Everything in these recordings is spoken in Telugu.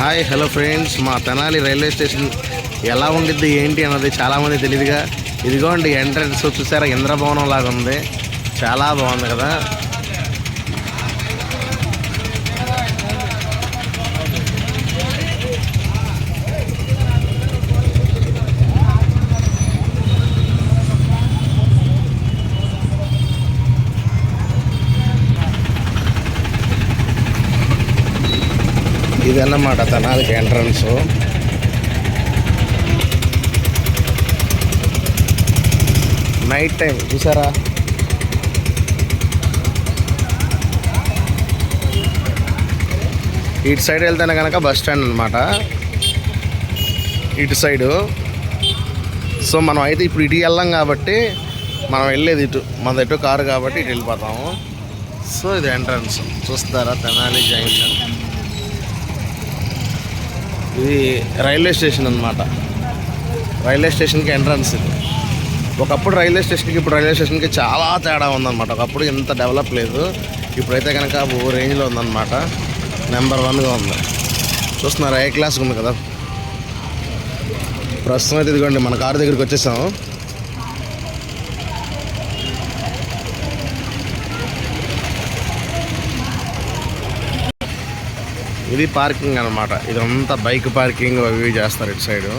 Hi hello friends. మా తెనాలి రైల్వే స్టేషన్ ఎలా ఉండిద్ది ఏంటి అన్నది చాలామంది తెలియదుగా ఇదిగోండి ఎంట్రన్స్ చూసారా? ఇంద్రభవనం లాగా ఉంది. చాలా బాగుంది కదా. ఇదన్నమాట తనాలకి ఎంట్రన్స్ నైట్ టైం చూసారా? ఇటు సైడ్ వెళ్తేనే కనుక బస్ స్టాండ్ అనమాట ఇటు సైడు సో మనం అయితే ఇప్పుడు ఇటు వెళ్ళాం కాబట్టి మనం వెళ్ళేది ఇటు మన ఇటు కారు కాబట్టి ఇటు వెళ్ళిపోతాము. సో ఇది ఎంట్రన్స్ చూస్తారా తెనాలి జంక్షన్ ఇది రైల్వే స్టేషన్ అనమాట రైల్వే స్టేషన్కి ఎంట్రన్స్ ఇది. ఒకప్పుడు రైల్వే స్టేషన్కి ఇప్పుడు రైల్వే స్టేషన్కి చాలా తేడా ఉందన్నమాట. ఒకప్పుడు ఇంత డెవలప్ లేదు. ఇప్పుడైతే కనుక ఓ రేంజ్లో ఉందన్నమాట. నెంబర్ వన్గా ఉంది. చూస్తున్నారు? ఏ క్లాస్ ఉంది కదా? ప్రస్తుతం అయితే ఇదిగోండి మన కారు దగ్గరికి వచ్చేసాము. ఇది పార్కింగ్ అనమాట ఇదంతా బైక్ పార్కింగ్ అవి చేస్తారు ఇటు సైడు.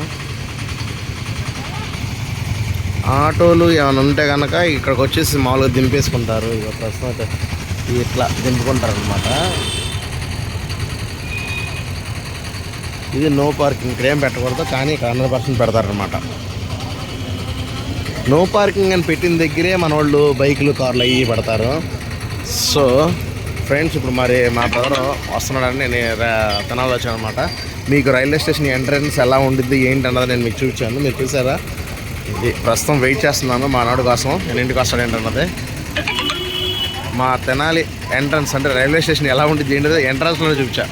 ఆటోలు ఏమైనా ఉంటే కనుక ఇక్కడికి వచ్చేసి మామూలుగా దింపేసుకుంటారు. ఇక ప్రస్తుతం ఇట్లా దింపుకుంటారు అనమాట ఇది నో పార్కింగ్. ఇక్కడ ఏం పెట్టకూడదు కానీ ఇక్కడ హండ్రెడ్ పర్సెంట్ పెడతారనమాట నో పార్కింగ్ అని పెట్టిన దగ్గరే మన వాళ్ళు బైకులు కార్లు అవి పెడతారు. సో ఫ్రెండ్స్ ఇప్పుడు మరి మా బ్రదర్ వస్తున్నాడని నేను తెనాలి వచ్చాను అనమాట మీకు రైల్వే స్టేషన్ ఎంట్రన్స్ ఎలా ఉండిద్ది ఏంటి అన్నది నేను మీకు చూపించాను. మీరు చూసారా? ఇది ప్రస్తుతం వెయిట్ చేస్తున్నాను మా నాడు కోసం. నేను ఇంటికి వస్తాడు ఏంటన్నది మా తెనాలి ఎంట్రన్స్ అంటే రైల్వే స్టేషన్ ఎలా ఉండిద్ది ఏంటది ఎంట్రన్స్లోనే చూపించా.